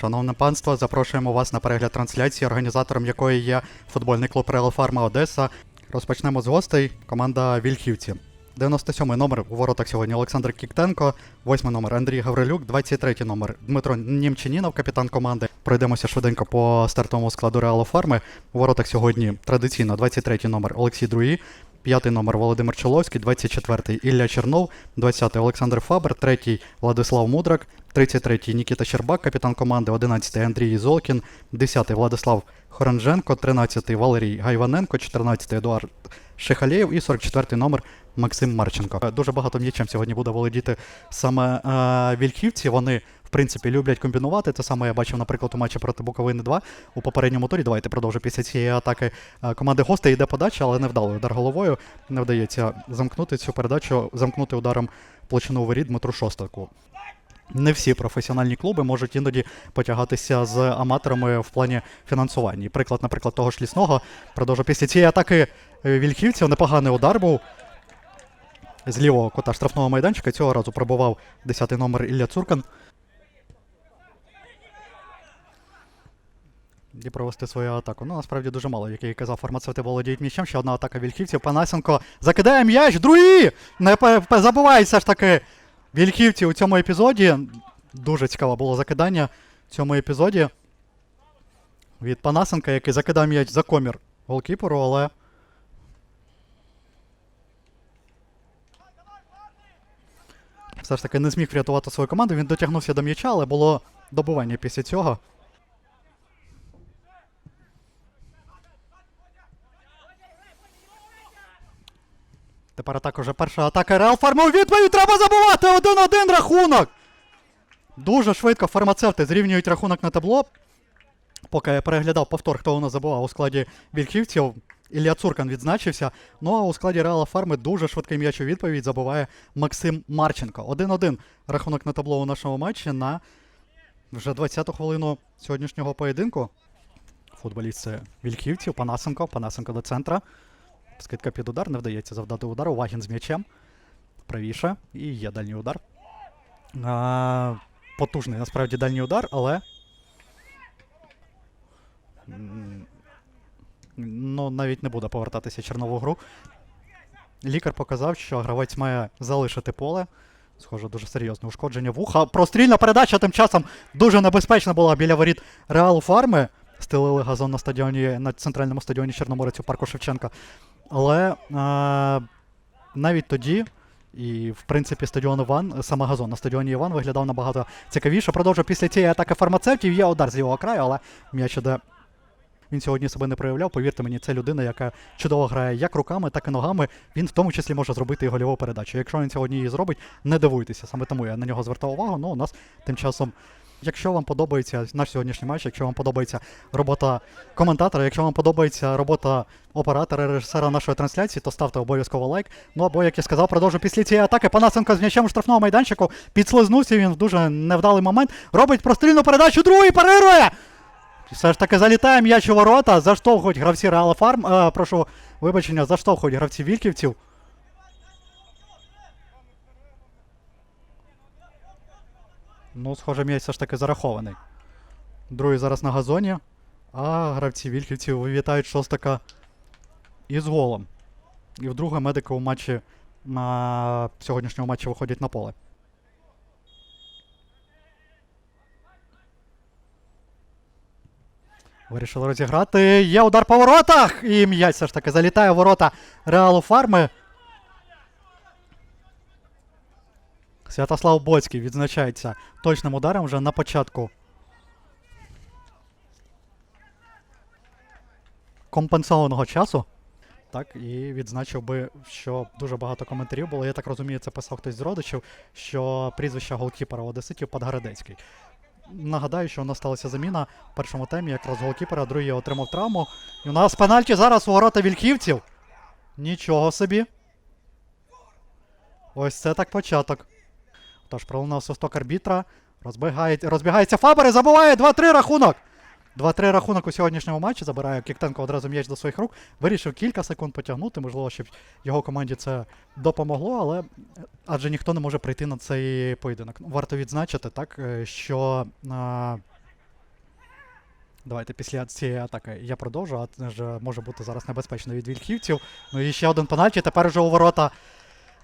Шановне панство, запрошуємо вас на перегляд трансляції, організатором якої є футбольний клуб Реал Фарма Одеса. Розпочнемо з гостей. Команда Вільхівці. 97-й номер у воротах сьогодні Олександр Кіктенко, 8 номер Андрій Гаврилюк, 23-й номер Дмитро Німчанінов, капітан команди. Пройдемося швиденько по стартовому складу Реалу Фарми. У воротах сьогодні традиційно 23-й номер Олексій Друї, 5 номер Володимир Чоловський, 24 Ілля Чернов, 20 Олександр Фабер, 3 Владислав Мудрак, 33 Нікіта Щербак, капітан команди, 11 Андрій Золкін, 10 Владислав Хоранженко, 13 Валерій Гайваненко, 14 Едуард Шихалєєв і 44 номер Максим Марченко. Дуже багато м'ячем сьогодні буде володіти саме е, вільхівці. Вони, в принципі, люблять комбінувати. Це саме я бачив, наприклад, у матчі проти Буковини 2 у попередньому турі. Давайте продовжу після цієї атаки е, команди гостей йде подача, але не вдало удар головою. Не вдається замкнути цю передачу, замкнути ударом площину воріт Дмитру Шостаку. Не всі професіональні клуби можуть іноді потягатися з аматорами в плані фінансування. Приклад, наприклад, того ж лісного продовжу після цієї атаки е, вільхівців. Непоганий удар був з лівого кота штрафного майданчика. Цього разу пробував 10-й номер Ілля Цуркан. І провести свою атаку. Ну, насправді дуже мало, як я і казав, фармацевти володіють м'ячем. Ще одна атака вільхівців. Панасенко закидає м'яч. Другі! Не забувається ж таки. Вільхівці у цьому епізоді. Дуже цікаве було закидання в цьому епізоді. Від Панасенка, який закидав м'яч за комір голкіперу, але. Все ж таки не зміг врятувати свою команду. Він дотягнувся до м'яча, але було добування після цього. Тепер атака вже перша атака Реал Фарма відповідь треба забувати! 1-1 рахунок! Дуже швидко фармацевти зрівнюють рахунок на табло. Поки я переглядав повтор, хто у нас забував у складі вільхівців, Ілля Цуркан відзначився. Ну а у складі Реала Фарми дуже швидкий м'яч у відповідь забуває Максим Марченко. 1-1 рахунок на табло у нашому матчі на вже 20-ту хвилину сьогоднішнього поєдинку. Футболіст це Вільхівців, Панасенко, Панасенко до центра. Скидка під удар, не вдається завдати удару. Вагін з м'ячем. Правіше. І є дальній удар. А, потужний насправді дальній удар, але. Ну, навіть не буде повертатися чернову гру. Лікар показав, що гравець має залишити поле. Схоже, дуже серйозне ушкодження вуха. Прострільна передача тим часом дуже небезпечна була біля воріт Реал Фарми. Стелили газон на стадіоні на центральному стадіоні Чорноморець у парку Шевченка. Але е, навіть тоді, і в принципі стадіон Іван, саме газон на стадіоні Іван виглядав набагато цікавіше. Продовжу після цієї атаки фармацевтів. Є удар з його краю, але м'яч іде. Він сьогодні себе не проявляв. Повірте мені, це людина, яка чудово грає як руками, так і ногами. Він в тому числі може зробити і гольову передачу. Якщо він сьогодні її зробить, не дивуйтеся. Саме тому я на нього звертав увагу. Ну, у нас тим часом. Якщо вам подобається наш сьогоднішній матч, якщо вам подобається робота коментатора, якщо вам подобається робота оператора, режисера нашої трансляції, то ставте обов'язково лайк. Ну або, як я сказав, продовжу після цієї атаки. Панасенко з м'ячем у штрафному майданчику підслизнувся він в дуже невдалий момент. Робить прострільну передачу, другий парирує! Все ж таки залітає м'яч у ворота, заштовхують гравці Реала Фарм. Е, прошу вибачення, заштовхують гравці Вільківців. Ну, схоже, м'яч все ж таки зарахований. Другий зараз на газоні. А гравці Вільківців вітають шостака із голом. І вдруге медики у матчі на сьогоднішньому матчі виходять на поле. Вирішили розіграти. Є удар по воротах! І м'яч все ж таки залітає в ворота Реалу Фарми. Святослав Боцький відзначається точним ударом вже на початку. Компенсованого часу. Так, і відзначив би, що дуже багато коментарів було. Я так розумію, це писав хтось з родичів, що прізвище голкіпера Одеситів Подгородецький. Нагадаю, що у нас сталася заміна в першому темі, якраз голкіпера, другий отримав травму. І у нас пенальті зараз у ворота вільхівців. Нічого собі. Ось це так початок. Тож пролунав свисток арбітра. Розбігає, розбігається Фабер і забуває 2-3 рахунок. 2-3 рахунок у сьогоднішньому матчі. Забирає Кіктенко одразу м'яч до своїх рук. Вирішив кілька секунд потягнути. Можливо, щоб його команді це допомогло, але адже ніхто не може прийти на цей поєдинок. Варто відзначити, так, е, що а, Давайте після цієї атаки я продовжу, а ж може бути зараз небезпечно від вільхівців. Ну і ще один пенальті. Тепер уже у ворота.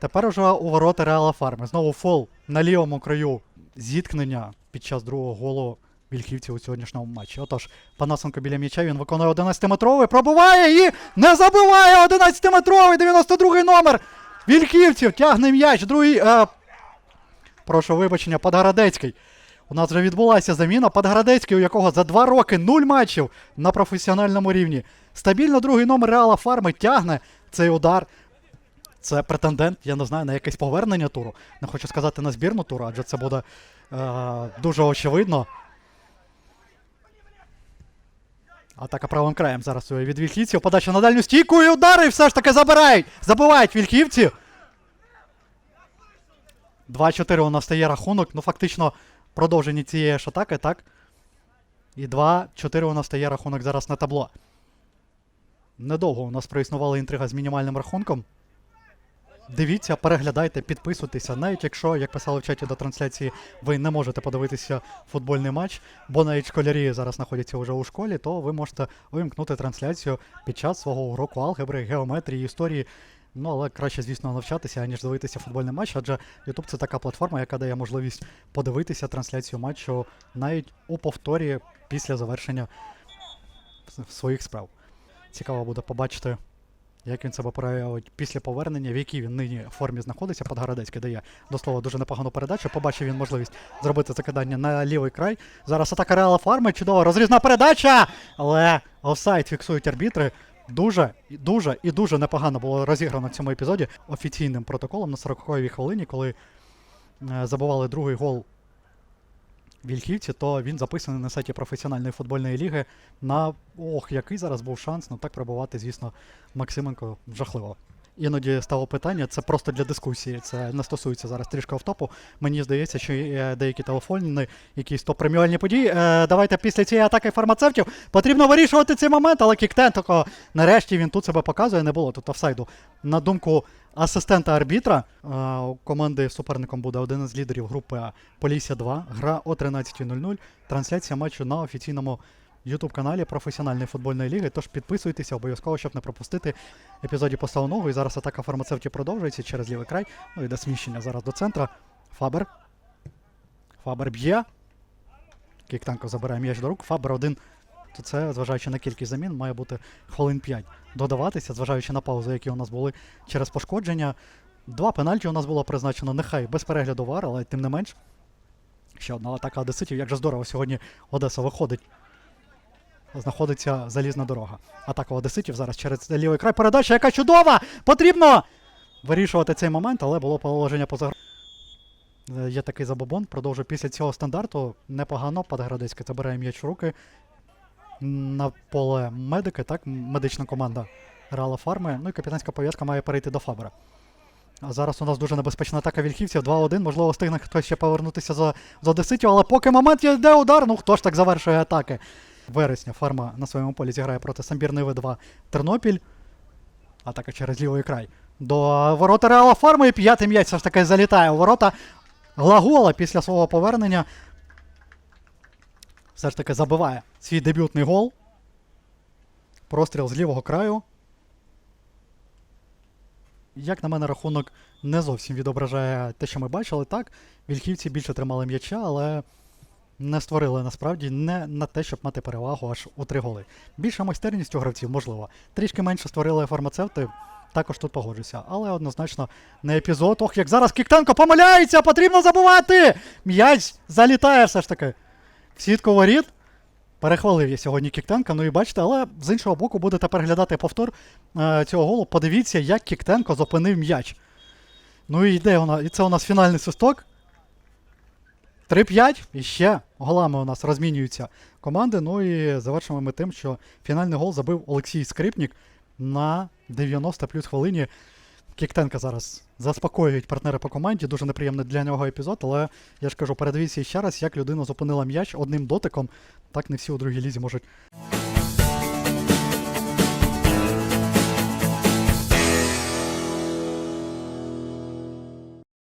Тепер уже у ворота Реала Фарми. Знову фол на лівому краю зіткнення під час другого голу вільхівців у сьогоднішньому матчі. Отож, Панасенко біля м'яча, він виконує 11-метровий, пробуває і не забиває 11-метровий, 92-й номер. Вільхівців тягне м'яч. Другий. Е, прошу вибачення, Подгородецький. У нас вже відбулася заміна. Подгородецький, у якого за два роки нуль матчів на професіональному рівні. Стабільно другий номер Реала Фарми тягне цей удар. Це претендент, я не знаю, на якесь повернення туру. Не хочу сказати на збірну туру, адже це буде е, дуже очевидно. Атака правим краєм зараз від вільхівців. Подача на дальню стійку і удари все ж таки забирають. Забивають вільхівці. 2-4 у нас стає рахунок. Ну, фактично, продовження цієї ж атаки, так? І 2-4 у нас стає рахунок зараз на табло. Недовго у нас проіснувала інтрига з мінімальним рахунком. Дивіться, переглядайте, підписуйтеся. Навіть якщо, як писали в чаті до трансляції, ви не можете подивитися футбольний матч, бо навіть школярі зараз знаходяться вже у школі, то ви можете вимкнути трансляцію під час свого уроку алгебри, геометрії, історії. Ну, але краще, звісно, навчатися, аніж дивитися футбольний матч, адже YouTube це така платформа, яка дає можливість подивитися трансляцію матчу навіть у повторі після завершення своїх справ. Цікаво буде побачити, як він себе проявить після повернення, в якій він нині формі знаходиться. Подгородецький дає до слова дуже непогану передачу. Побачив він можливість зробити закидання на лівий край. Зараз атака Реала Фарми, чудова розрізна передача! Але офсайд фіксують арбітри. Дуже, дуже і дуже непогано було розіграно в цьому епізоді офіційним протоколом на 40-й хвилині, коли е, забували другий гол Вільхівці, то він записаний на сайті професіональної футбольної ліги на ох, який зараз був шанс, ну так пробувати, звісно, Максименко жахливо. Іноді стало питання, це просто для дискусії, це не стосується зараз трішки автопу. Мені здається, що деякі телефонні, якісь топ преміальні події. Е, давайте після цієї атаки фармацевтів потрібно вирішувати цей момент, але Кіктентоко, нарешті він тут себе показує, не було тут офсайду. На думку асистента арбітра, е, у команди суперником буде один із лідерів групи А Полісся 2. Гра о 13.00. Трансляція матчу на офіційному YouTube каналі професіональної футбольної ліги. Тож підписуйтеся обов'язково, щоб не пропустити епізоді поставив ногу. І зараз атака фармацевтів продовжується через лівий край. Ну йде сміщення зараз до центра. Фабер. Фабер б'є. Кіктанко забирає м'яч до рук. Фабер один. То це, зважаючи на кількість замін, має бути хвилин 5 додаватися, зважаючи на паузи, які у нас були через пошкодження. Два пенальті у нас було призначено, нехай без перегляду вар, але тим не менш. Ще одна атака одеситів. Як же здорово сьогодні Одеса виходить. Знаходиться залізна дорога. Атака Одеситів зараз через лівий край. Передача, яка чудова! Потрібно вирішувати цей момент, але було положення поза. Е, Є такий забобон. Продовжує після цього стандарту. Непогано. Подгородецький забирає м'яч в руки. На поле медики, так, медична команда грала фарми. Ну і капітанська пов'язка має перейти до Фабера. А зараз у нас дуже небезпечна атака вільхівців. 2-1. Можливо, встигне хтось ще повернутися за, за Одеситів, але поки момент є, йде удар. Ну хто ж так завершує атаки? Вересня фарма на своєму полі зіграє проти Самбірної В2 Тернопіль. Атака через лівий край. До ворота Реала Фарми і п'ятий м'яч все ж таки залітає у ворота Глагола після свого повернення. Все ж таки забиває свій дебютний гол. Простріл з лівого краю. Як на мене, рахунок не зовсім відображає те, що ми бачили, так. Вільхівці більше тримали м'яча, але не створили насправді не на те, щоб мати перевагу аж у три голи. Більша майстерність у гравців, можливо. Трішки менше створили фармацевти, також тут погоджуся. Але однозначно не епізод. Ох, як зараз Кіктенко помиляється, потрібно забувати! М'яч залітає все ж таки. В сітку воріт. Перехвалив я сьогодні Кіктенка, ну і бачите, але з іншого боку будете переглядати повтор е, цього голу. Подивіться, як Кіктенко зупинив м'яч. Ну і йде вона. І це у нас фінальний свисток. 3-5. І ще голами у нас розмінюються команди. Ну і завершимо ми тим, що фінальний гол забив Олексій Скрипнік на 90 плюс хвилині. Кіктенка зараз заспокоюють партнери по команді. Дуже неприємний для нього епізод, але я ж кажу, передивіться ще раз, як людина зупинила м'яч одним дотиком. Так не всі у другій лізі можуть